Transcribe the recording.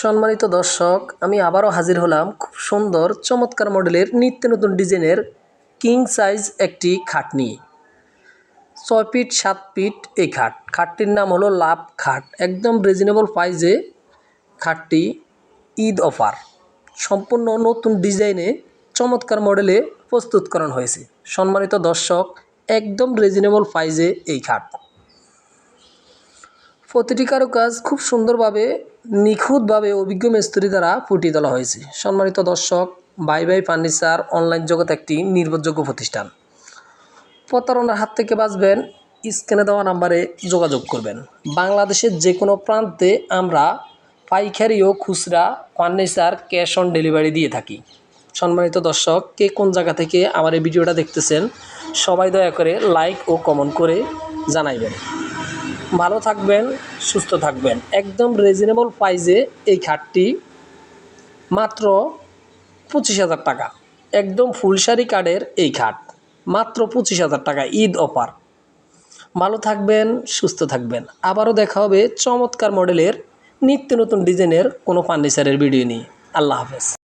সম্মানিত দর্শক, আমি আবারও হাজির হলাম খুব সুন্দর, চমৎকার মডেলের নিত্য নতুন ডিজাইনের কিং সাইজ একটি খাট নিয়ে। ছয় ফিট, সাত ফিট এই খাট। খাটটির নাম হলো লাভ খাট। একদম রিজনেবল প্রাইজে খাটটি ঈদ অফার। সম্পূর্ণ নতুন ডিজাইনে চমৎকার মডেলে প্রস্তুতকরণ হয়েছে। সম্মানিত দর্শক, একদম রিজনেবল প্রাইজে এই খাট। প্রতিটি কারুকাজ খুব সুন্দরভাবে নিখুঁতভাবে অভিজ্ঞ মিস্ত্রি দ্বারা ফুটিয়ে তোলা হয়েছে। সম্মানিত দর্শক, বাই বাই ফার্নিচার অনলাইন জগৎ একটি নির্ভরযোগ্য প্রতিষ্ঠান। প্রতারণার হাত থেকে বাঁচবেন স্ক্যানে দেওয়া নাম্বারে যোগাযোগ করবেন। বাংলাদেশের যে কোনো প্রান্তে আমরা পাইকারি ও খুচরা ফার্নিচার ক্যাশ অন ডেলিভারি দিয়ে থাকি। সম্মানিত দর্শক, কে কোন জায়গা থেকে আমার এই ভিডিওটা দেখতেছেন, সবাই দয়া করে লাইক ও কমেন্ট করে জানাইবেন। ভালো থাকবেন, সুস্থ থাকবেন। একদম রিজনেবল প্রাইজে এই খাটটি মাত্র পঁচিশ হাজার টাকা। একদম ফুলসারি কার্ডের এই খাট, মাত্র পঁচিশ হাজার টাকা, ঈদ অফার। ভালো থাকবেন, সুস্থ থাকবেন। আবারও দেখা হবে চমৎকার মডেলের নিত্য নতুন ডিজাইনের কোনো ফার্নিচারের ভিডিও নিয়ে। আল্লাহ হাফেজ।